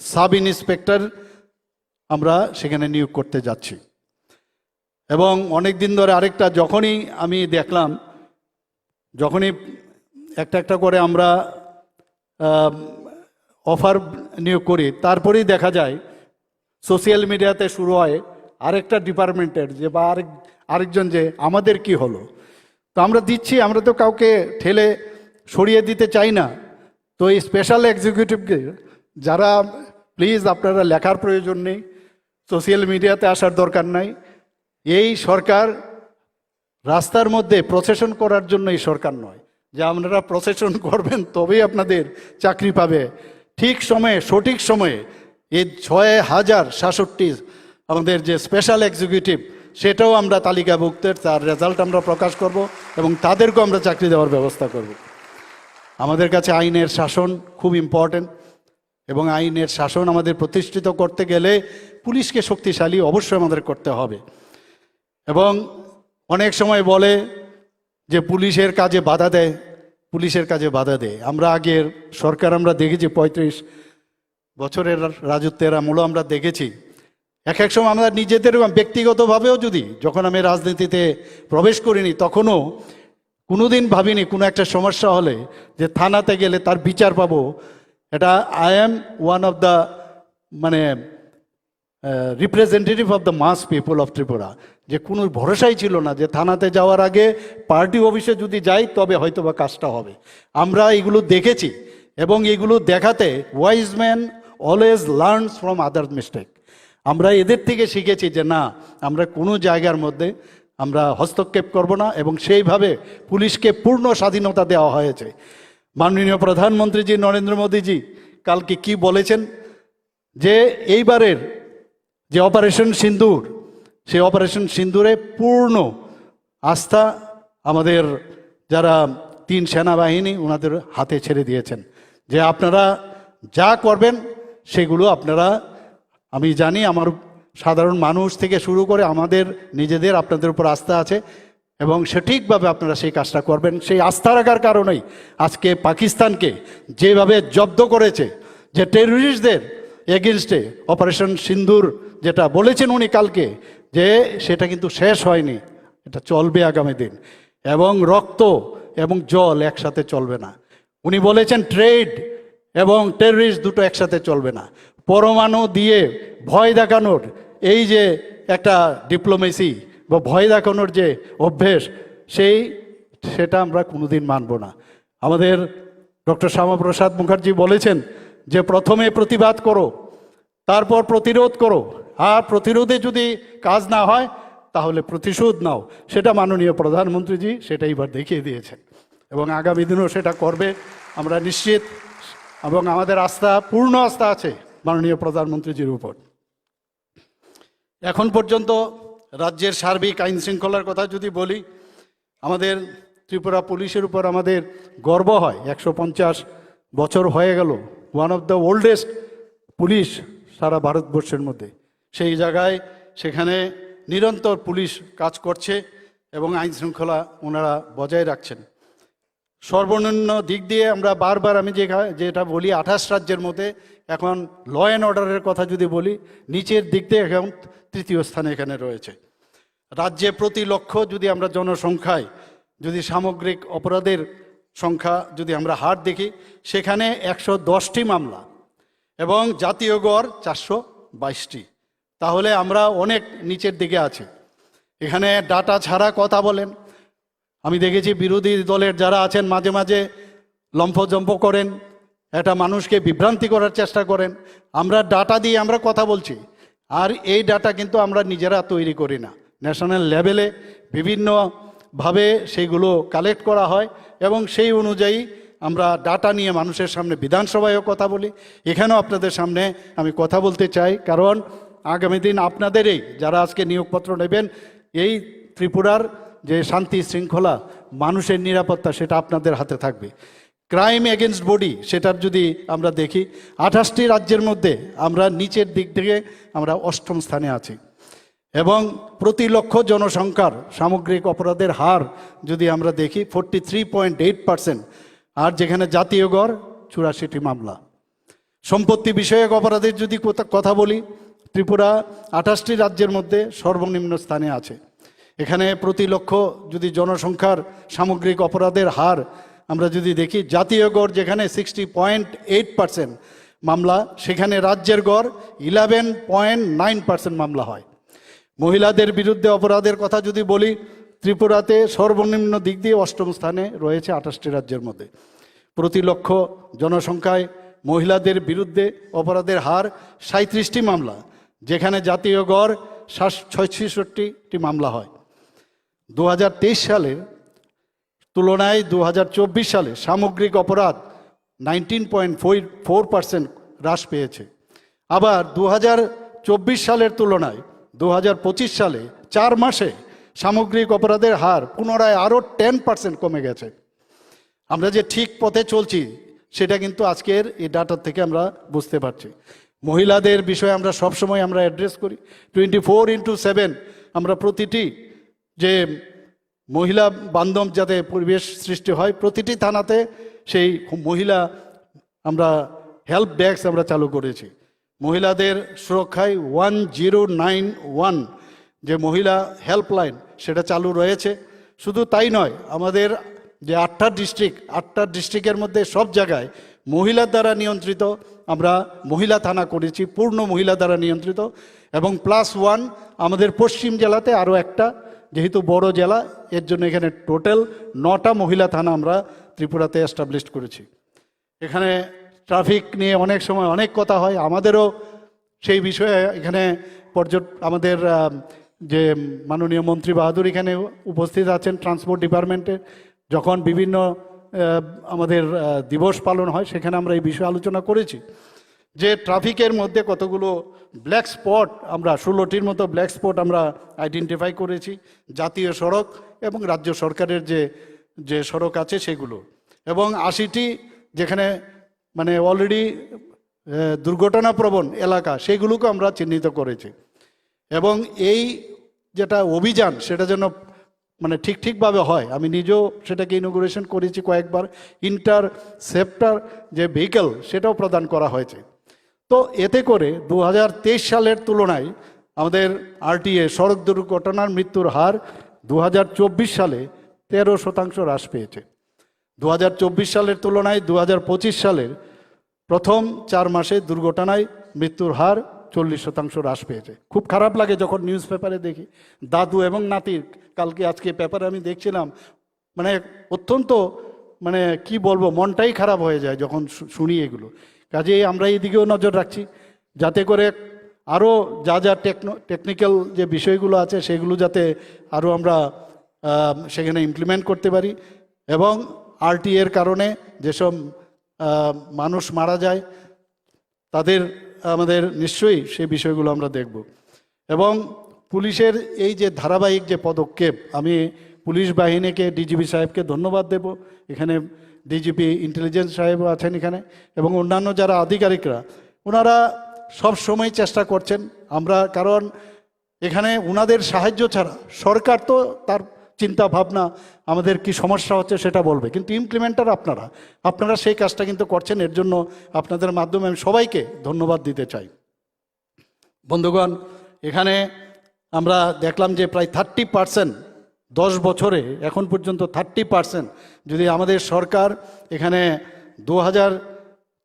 Sub inspector আমরা সেখানে নিয়োগ করতে যাচ্ছি। এবং অনেক দিন ধরে আরেকটা যখনই আমি দেখলাম, যখনই একটা একটা করে আমরা অফার নিয়োগ করি, তারপরেই দেখা যায় সোশ্যাল মিডিয়াতে শুরু হয় আরেকটা ডিপার্টমেন্টের যে বা আরেক, আরেকজন যে আমাদের কি হলো। তো আমরা দিচ্ছি, আমরা তো কাউকে ঠেলে সরিয়ে দিতে চাই না। তো এই স্পেশাল এক্সিকিউটিভকে যারা প্লিজ আপনারা লেখার প্রয়োজন নেই সোশ্যাল মিডিয়াতে আসার দরকার নাই। এই সরকার রাস্তার মধ্যে প্রসেশন করার জন্য এই সরকার নয়। যে আপনারা প্রসেশন করবেন তবেই আপনাদের চাকরি পাবে। ঠিক সময়ে, সঠিক সময়ে এই ছয় হাজার সাতষট্টি আমাদের যে স্পেশাল এক্সিকিউটিভ সেটাও আমরা তালিকাভুক্তের, তার রেজাল্ট আমরা প্রকাশ করব এবং তাদেরকেও আমরা চাকরি দেওয়ার ব্যবস্থা করব। আমাদের কাছে আইনের শাসন খুব ইম্পর্ট্যান্ট এবং আইনের শাসন আমাদের প্রতিষ্ঠিত করতে গেলে পুলিশকে শক্তিশালী অবশ্যই আমাদের করতে হবে। এবং অনেক সময় বলে যে পুলিশের কাজে বাধা দেয়, পুলিশের কাজে বাধা দেয়। আমরা আগের সরকার আমরা দেখেছি, পঁয়ত্রিশ বছরের রাজত্বের আমলও আমরা দেখেছি। এক এক সময় আমরা নিজেদের ব্যক্তিগতভাবেও যদি যখন আমি রাজনীতিতে প্রবেশ করিনি, তখনও কোনোদিন ভাবিনি কোনো একটা সমস্যা হলে যে থানাতে গেলে তার বিচার পাবো এটা I am one of the মানে representative of the mass people of Tripura যে কোনো ভরসাই ছিল না যে থানাতে যাওয়ার আগে পার্টি অফিসে যদি যাই তবে হয়তো বা কাজটা হবে। আমরা এগুলো দেখেছি এবং এগুলো দেখাতে wise man always learns from other mistake আমরা এদের থেকে শিখেছি যে না, আমরা কোনো জায়গার মধ্যে আমরা হস্তক্ষেপ করব না এবং সেইভাবে পুলিশকে পূর্ণ স্বাধীনতা দেওয়া হয়েছে। মাননীয় প্রধানমন্ত্রী প্রধানমন্ত্রীজি নরেন্দ্র মোদীজি কালকে কি বলেছেন? যে এইবারের যে অপারেশন সিন্দুর, সেই অপারেশন সিন্দুরে পূর্ণ আস্থা আমাদের যারা তিন সেনাবাহিনী ওনাদের হাতে ছেড়ে দিয়েছেন। যে আপনারা যা করবেন, সেগুলো আপনারা, আমি জানি আমার সাধারণ মানুষ থেকে শুরু করে আমাদের নিজেদের আপনাদের উপর আস্থা আছে। এবং সঠিকভাবে আপনারা সেই কাজটা করবেন। সেই আস্থা রাখার কারণেই আজকে পাকিস্তানকে যেভাবে জব্দ করেছে, যে টেররিস্টদের এগেনস্টে অপারেশন সিন্দুর যেটা বলেছেন উনি কালকে, যে সেটা কিন্তু শেষ হয়নি, এটা চলবে আগামী দিন। এবং রক্ত এবং জল একসাথে চলবে না। উনি বলেছেন ট্রেড এবং টেররিস্ট দুটো একসাথে চলবে না। পরমাণু দিয়ে ভয় দেখানোর এই যে একটা ডিপ্লোমেসি বা ভয় দেখানোর যে অভ্যেস, সেই সেটা আমরা কোনোদিন মানব না। আমাদের ডক্টর শ্যামাপ্রসাদ মুখার্জি বলেছেন যে প্রথমে প্রতিবাদ করো, তারপর প্রতিরোধ করো। আর প্রতিরোধে যদি কাজ না হয়, তাহলে প্রতিশোধ নাও। সেটা মাননীয় প্রধানমন্ত্রীজি সেটা এবার দেখিয়ে দিয়েছেন। এবং আগামী দিনেও সেটা করবে। আমরা নিশ্চিত এবং আমাদের আস্থা, পূর্ণ আস্থা আছে মাননীয় প্রধানমন্ত্রীজির উপর। এখন পর্যন্ত রাজ্যের সার্বিক আইন শৃঙ্খলার কথা যদি বলি, আমাদের ত্রিপুরা পুলিশের উপর আমাদের গর্ব হয়। একশো পঞ্চাশ বছর হয়ে গেল। One of the oldest police সারা ভারতবর্ষের মধ্যে। সেই জায়গায় সেখানে নিরন্তর পুলিশ কাজ করছে এবং আইন শৃঙ্খলা ওনারা বজায় রাখছেন। সর্বনিম্ন দিক দিয়ে আমরা বারবার আমি যে যেটা বলি, আঠাশ রাজ্যের মধ্যে এখন ল অ্যান্ড অর্ডারের কথা যদি বলি, নিচের দিক দিয়ে এখন তৃতীয় স্থানে এখানে রয়েছে। রাজ্যে প্রতি লক্ষ যদি আমরা জনসংখ্যায়, যদি সামগ্রিক অপরাধের সংখ্যা যদি আমরা হার দেখি, সেখানে একশো দশটি মামলা এবং জাতীয় গড় চারশো বাইশটি। তাহলে আমরা অনেক নিচের দিকে আছি। এখানে ডাটা ছাড়া কথা বলেন। আমি দেখেছি বিরোধী দলের যারা আছেন, মাঝে মাঝে লম্ফজম্প করেন, একটা মানুষকে বিভ্রান্তি করার চেষ্টা করেন। আমরা ডাটা দিয়ে আমরা কথা বলছি, আর এই ডাটা কিন্তু আমরা নিজেরা তৈরি করি না। ন্যাশনাল লেভেলে বিভিন্নভাবে সেইগুলো কালেক্ট করা হয় এবং সেই অনুযায়ী আমরা ডাটা নিয়ে মানুষের সামনে বিধানসভায়ও কথা বলি। এখানেও আপনাদের সামনে আমি কথা বলতে চাই, কারণ আগামী দিন আপনাদেরই যারা আজকে নিয়োগপত্র নেবেন, এই ত্রিপুরার যে শান্তি শৃঙ্খলা, মানুষের নিরাপত্তা সেটা আপনাদের হাতে থাকবে। ক্রাইম এগেনস্ট বডি সেটার যদি আমরা দেখি, আঠাশটি রাজ্যের মধ্যে আমরা নিচের দিক থেকে আমরা অষ্টম স্থানে আছি। এবং প্রতি লক্ষ জনসংখ্যার সামগ্রিক অপরাধের হার যদি আমরা দেখি forty three point eight percent আর যেখানে জাতীয় গড়, চুরাশিটি মামলা। সম্পত্তি বিষয়ক অপরাধের যদি কোথা- বলি, ত্রিপুরা আঠাশটি রাজ্যের মধ্যে সর্বনিম্ন স্থানে আছে। এখানে প্রতি লক্ষ যদি জনসংখ্যার সামগ্রিক অপরাধের হার আমরা যদি দেখি, জাতীয় গড় যেখানে সিক্সটি পয়েন্ট এইট পার্সেন্ট মামলা, সেখানে রাজ্যের গড় ইলেভেন পয়েন্ট নাইন পার্সেন্ট মামলা হয়। মহিলাদের বিরুদ্ধে অপরাধের কথা যদি বলি, ত্রিপুরাতে সর্বনিম্ন দিক দিয়ে অষ্টম স্থানে রয়েছে আঠাশটি রাজ্যের মধ্যে। প্রতি লক্ষ জনসংখ্যায় মহিলাদের বিরুদ্ধে অপরাধের হার সাঁত্রিশটি মামলা, যেখানে জাতীয় গড় ছয়ষট্টিটি মামলা হয়। দু সালের তুলনায় দু হাজার চব্বিশ সালে সামগ্রিক অপরাধ নাইনটিন পয়েন্ট ফোর পার্সেন্ট হ্রাস পেয়েছে। আবার দু হাজার চব্বিশ সালের তুলনায় দু হাজার পঁচিশ সালে চার মাসে সামগ্রিক অপরাধের হার পুনরায় আরও টেন পার্সেন্ট কমে গেছে। আমরা যে ঠিক পথে চলছি, সেটা কিন্তু আজকের এই ডাটার থেকে আমরা বুঝতে পারছি। মহিলাদের বিষয়ে আমরা সবসময় আমরা অ্যাড্রেস করি। টোয়েন্টি ফোর ইন্টু সেভেন আমরা প্রতিটি যে মহিলা বান্ধব যাতে পরিবেশ সৃষ্টি হয়, প্রতিটি থানাতে সেই মহিলা আমরা হেল্প ডেস্ক আমরা চালু করেছি। মহিলাদের সুরক্ষায় ওয়ান জিরো নাইন ওয়ান যে মহিলা হেল্পলাইন, সেটা চালু রয়েছে। শুধু তাই নয়, আমাদের যে আটটা ডিস্ট্রিক্ট, আটটা ডিস্ট্রিক্টের মধ্যে সব জায়গায় মহিলার দ্বারা নিয়ন্ত্রিত, আমরা মহিলা থানা করেছি, পূর্ণ মহিলা দ্বারা নিয়ন্ত্রিত। এবং প্লাস ওয়ান, আমাদের পশ্চিম জেলাতে আরও একটা, যেহেতু বড় জেলা, এর জন্য এখানে টোটাল নটা মহিলা থানা আমরা ত্রিপুরাতে এস্টাবলিশ করেছি। এখানে ট্রাফিক নিয়ে অনেক সময় অনেক কথা হয়। আমাদেরও সেই বিষয়ে এখানে পর্যট, আমাদের যে মাননীয় মন্ত্রী বাহাদুর এখানে উপস্থিত আছেন ট্রান্সপোর্ট ডিপার্টমেন্টে। যখন বিভিন্ন আমাদের দিবস পালন হয়, সেখানে আমরা এই বিষয়ে আলোচনা করেছি। যে ট্রাফিকের মধ্যে কতগুলো ব্ল্যাক স্পট, আমরা ষোলোটির মতো ব্ল্যাক স্পট আমরা আইডেন্টিফাই করেছি। জাতীয় সড়ক এবং রাজ্য সরকারের যে যে সড়ক আছে সেগুলো। এবং আশিটি যেখানে মানে অলরেডি দুর্ঘটনাপ্রবণ এলাকা, সেগুলোকে আমরা চিহ্নিত করেছি। এবং এই যেটা অভিযান, সেটা যেন মানে ঠিক ঠিকভাবে হয়, আমি নিজেও সেটাকে ইনোগ্রেশন করেছি কয়েকবার ইন্টার সেপ্টার যে ভেহিকেল সেটাও প্রদান করা হয়েছে। তো এতে করে দু হাজার তেইশ সালের তুলনায় আমাদের আরটিএ সড়ক দুর্ঘটনার মৃত্যুর হার দু হাজার চব্বিশ সালে তেরো শতাংশ হ্রাস পেয়েছে। দু হাজার চব্বিশ সালের তুলনায় দু হাজার পঁচিশ সালের প্রথম চার মাসে দুর্ঘটনায় মৃত্যুর হার চল্লিশ শতাংশ হ্রাস পেয়েছে। খুব খারাপ লাগে যখন নিউজ পেপারে দেখি। দাদু এবং নাতির, কালকে আজকে পেপারে আমি দেখছিলাম মানে অত্যন্ত মানে কি বলব, মনটাই খারাপ হয়ে যায় যখন শুনি এগুলো। কাজেই আমরা এই দিকেও নজর রাখছি, যাতে করে আরও যা যা টেকনো, টেকনিক্যাল যে বিষয়গুলো আছে সেগুলো যাতে আরও আমরা সেখানে ইমপ্লিমেন্ট করতে পারি এবং আরটি এর কারণে যেসব মানুষ মারা যায়, তাদের, আমাদের নিশ্চয়ই সেই বিষয়গুলো আমরা দেখব। এবং পুলিশের এই যে ধারাবাহিক যে পদক্ষেপ, আমি পুলিশ বাহিনীকে, ডিজিপি সাহেবকে ধন্যবাদ দেব। এখানে ডিজিপি ইন্টেলিজেন্স সাহেব আছেন এখানে, এবং অন্যান্য যারা আধিকারিকরা, ওনারা সব সময় চেষ্টা করছেন। আমরা, কারণ এখানে ওনাদের সাহায্য ছাড়া সরকার তো তার চিন্তা ভাবনা আমাদের কি সমস্যা হচ্ছে সেটা বলবে। কিন্তু ইমপ্লিমেন্টার আপনারা আপনারা সেই কাজটা কিন্তু করছেন, এর জন্য আপনাদের মাধ্যমে আমি সবাইকে ধন্যবাদ দিতে চাই। বন্ধুগণ, এখানে আমরা দেখলাম যে প্রায় থার্টি পার্সেন্ট দশ বছরে, এখন পর্যন্ত থার্টি পার্সেন্ট যদি আমাদের সরকার এখানে দু হাজার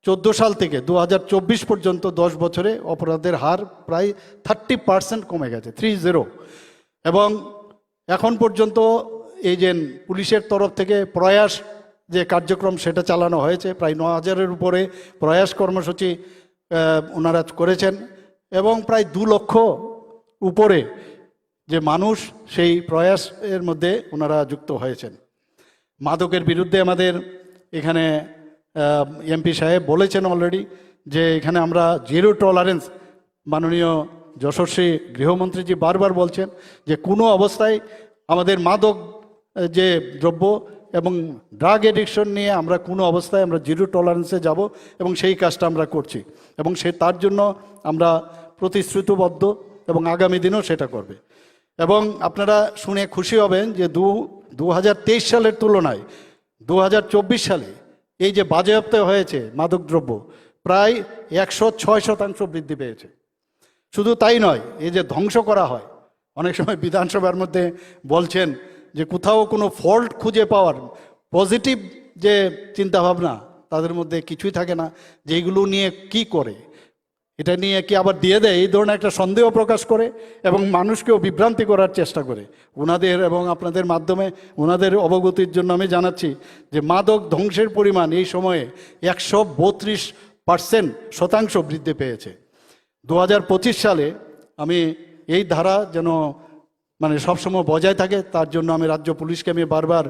চোদ্দ সাল থেকে দু হাজার চব্বিশ পর্যন্ত দশ বছরে অপরাধের হার প্রায় থার্টি পার্সেন্ট কমে গেছে থ্রি জিরো এবং এখন পর্যন্ত এই যে পুলিশের তরফ থেকে প্রয়াস যে কার্যক্রম সেটা চালানো হয়েছে, প্রায় ন হাজারের উপরে প্রয়াস কর্মসূচি ওনারা করেছেন এবং প্রায় দু লক্ষ উপরে যে মানুষ সেই প্রয়াসের মধ্যে ওনারা যুক্ত হয়েছেন। মাদকের বিরুদ্ধে আমাদের এখানে এমপি সাহেব বলেছেন অলরেডি যে এখানে আমরা জিরো টলারেন্স মাননীয় যশস্বী গৃহমন্ত্রীজি বারবার বলছেন যে কোনো অবস্থায় আমাদের মাদক যে দ্রব্য এবং ড্রাগ এডিকশন নিয়ে আমরা কোনো অবস্থায় আমরা জিরো টলারেন্সে যাব এবং সেই কাজটা আমরা করছি এবং সে তার জন্য আমরা প্রতিশ্রুতিবদ্ধ এবং আগামী দিনেও সেটা করবে। এবং আপনারা শুনে খুশি হবেন যে দু দু সালের তুলনায় দু হাজার চব্বিশ সালে এই যে বাজেয়াপ্ত হয়েছে মাদকদ্রব্য প্রায় একশো ছয় শতাংশ বৃদ্ধি পেয়েছে। শুধু তাই নয়, এই যে ধ্বংস করা হয়। অনেক সময় বিধানসভার মধ্যে বলছেন যে কোথাও কোনো ফল্ট খুঁজে পাওয়ার পজিটিভ যে চিন্তাভাবনা, তাদের মধ্যে কিছুই থাকে না যে এইগুলো নিয়ে কি করে। এটা নিয়ে কি আবার দিয়ে দেয়? এই ধরনের একটা সন্দেহ প্রকাশ করে এবং মানুষকেও বিভ্রান্তি করার চেষ্টা করে। ওনাদের এবং আপনাদের মাধ্যমে ওনাদের অবগতির জন্য আমি জানাচ্ছি যে মাদক ধ্বংসের পরিমাণ এই সময়ে একশো বত্রিশ পার্সেন্ট শতাংশ বৃদ্ধি পেয়েছে। দু হাজার পঁচিশ সালে আমি এই ধারা যেন মানে সবসময় বজায় থাকে, তার জন্য আমি রাজ্য পুলিশকে আমি বারবার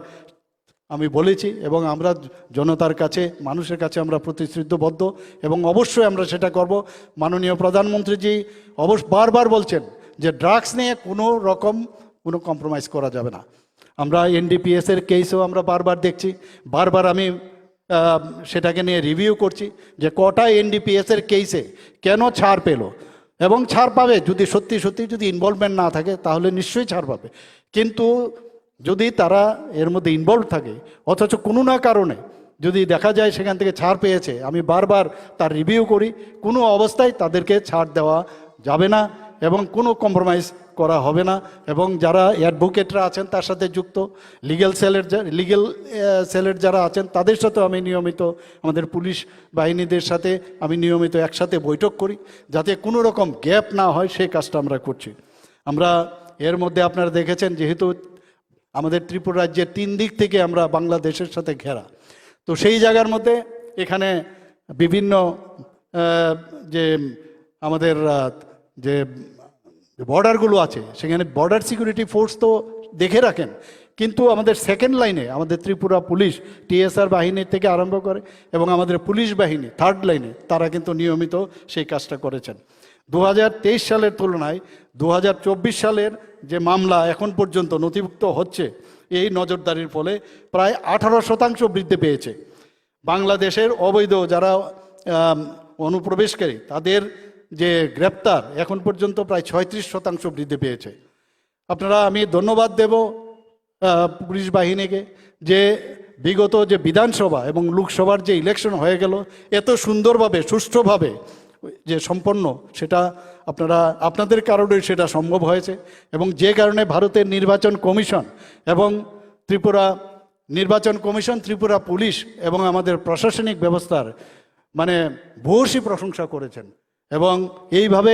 আমি বলেছি এবং আমরা জনতার কাছে, মানুষের কাছে আমরা প্রতিশ্রুতিবদ্ধ এবং অবশ্যই আমরা সেটা করব। মাননীয় প্রধানমন্ত্রীজি অবশ্য বারবার বলছেন যে ড্রাগস নিয়ে কোনো রকম, কোনো কম্প্রোমাইজ করা যাবে না। আমরা এনডিপিএসের কেসও আমরা বারবার দেখছি। বারবার আমি সেটাকে নিয়ে রিভিউ করছি যে কটা এনডিপিএসের কেসে কেন ছাড় পেল। এবং ছাড় পাবে, যদি সত্যি সত্যি যদি ইনভলভমেন্ট না থাকে, তাহলে নিশ্চয়ই ছাড় পাবে। কিন্তু যদি তারা এর মধ্যে ইনভলভ থাকে, অথচ কোনো না কারণে যদি দেখা যায় সেখান থেকে ছাড় পেয়েছে, আমি বারবার তার রিভিউ করি, কোনো অবস্থায় তাদেরকে ছাড় দেওয়া যাবে না। এবং কোনো কম্প্রোমাইজ করা হবে না। এবং যারা অ্যাডভোকেটরা আছেন, তার সাথে যুক্ত। লিগেল সেলের যা লিগেল সেলের যারা আছেন, তাদের সাথেও আমি নিয়মিত আমাদের পুলিশ বাহিনীদের সাথে আমি নিয়মিত একসাথে বৈঠক করি। যাতে কোনো রকম গ্যাপ না হয়, সেই কাজটা আমরা করছি। আমরা এর মধ্যে আপনারা দেখেছেন, যেহেতু আমাদের ত্রিপুরা রাজ্যের তিন দিক থেকে আমরা বাংলাদেশের সাথে ঘেরা। তো সেই জায়গার মধ্যে এখানে বিভিন্ন যে আমাদের যে বর্ডারগুলো আছে, সেখানে বর্ডার সিকিউরিটি ফোর্স তো দেখে রাখেন। কিন্তু আমাদের সেকেন্ড লাইনে আমাদের ত্রিপুরা পুলিশ টিএসআর বাহিনীর থেকে আরম্ভ করে এবং আমাদের পুলিশ বাহিনী থার্ড লাইনে তারা কিন্তু নিয়মিত সেই কাজটা করেছেন। দু হাজার তেইশ সালের তুলনায় দু হাজার চব্বিশ সালের যে মামলা এখন পর্যন্ত নথিভুক্ত হচ্ছে, এই নজরদারির ফলে প্রায় আঠারো শতাংশ বৃদ্ধি পেয়েছে। বাংলাদেশের অবৈধ যারা অনুপ্রবেশকারী, তাদের যে গ্রেপ্তার এখন পর্যন্ত প্রায় ছয়ত্রিশ শতাংশ বৃদ্ধি পেয়েছে। আপনারা, আমি ধন্যবাদ দেব পুলিশ বাহিনীকে যে বিগত যে বিধানসভা এবং লোকসভার যে ইলেকশন হয়ে গেল, এত সুন্দরভাবে, সুষ্ঠুভাবে যে সম্পন্ন, সেটা আপনারা, আপনাদের কারণে সেটা সম্ভব হয়েছে এবং যে কারণে ভারতের নির্বাচন কমিশন এবং ত্রিপুরা নির্বাচন কমিশন, ত্রিপুরা পুলিশ এবং আমাদের প্রশাসনিক ব্যবস্থার মানে ভূয়সী প্রশংসা করেছেন। এবং এইভাবে